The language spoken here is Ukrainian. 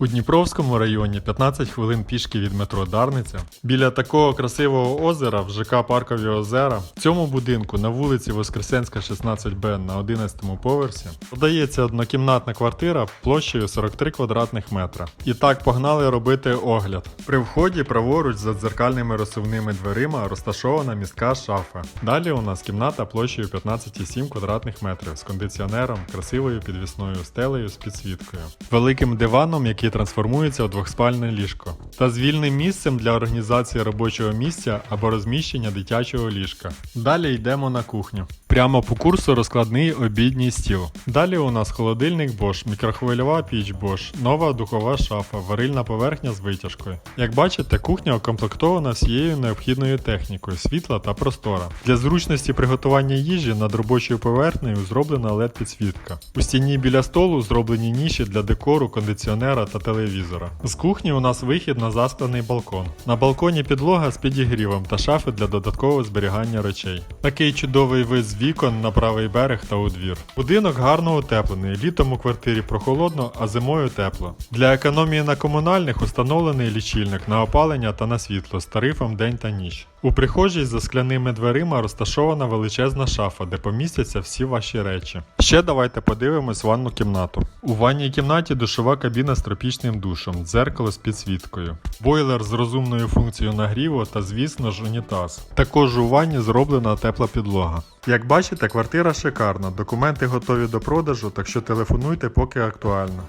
У Дніпровському районі 15 хвилин пішки від метро Дарниця. Біля такого красивого озера в ЖК Паркові озера. В цьому будинку на вулиці Воскресенська, 16Б на 11 поверсі подається однокімнатна квартира площею 43 квадратних метра. І так погнали робити огляд. При вході праворуч за дзеркальними розсувними дверима розташована містка шафа. Далі у нас кімната площею 15,7 квадратних метрів з кондиціонером, красивою підвісною стелею з підсвіткою, великим диваном, який трансформується у двохспальне ліжко, та з вільним місцем для організації робочого місця або розміщення дитячого ліжка. Далі йдемо на кухню. Прямо по курсу розкладний обідній стіл. Далі у нас холодильник Bosch, мікрохвильова піч Bosch, нова духова шафа, варильна поверхня з витяжкою. Як бачите, кухня укомплектована всією необхідною технікою, світла та простора. Для зручності приготування їжі над робочою поверхнею зроблена led підсвітка. У стіні біля столу зроблені ніші для декору, кондиціонера та телевізора. З кухні у нас вихід на засклений балкон. На балконі підлога з підігрівом та шафи для додаткового зберігання речей. Такий чудовий вид з вікон на правий берег та у двір. Будинок гарно утеплений. Літом у квартирі прохолодно, а зимою тепло. Для економії на комунальних установлений лічильник на опалення та на світло з тарифом день та ніч. У прихожій за скляними дверима розташована величезна шафа, де помістяться всі ваші речі. Ще давайте подивимось ванну кімнату. У ванній кімнаті душова кабіна з тропічним душем, дзеркало з підсвіткою, бойлер з розумною функцією нагріву та, звісно ж, унітаз. Також у ванні зроблена тепла підлога. Як бачите, квартира шикарна, документи готові до продажу, так що телефонуйте, поки актуально.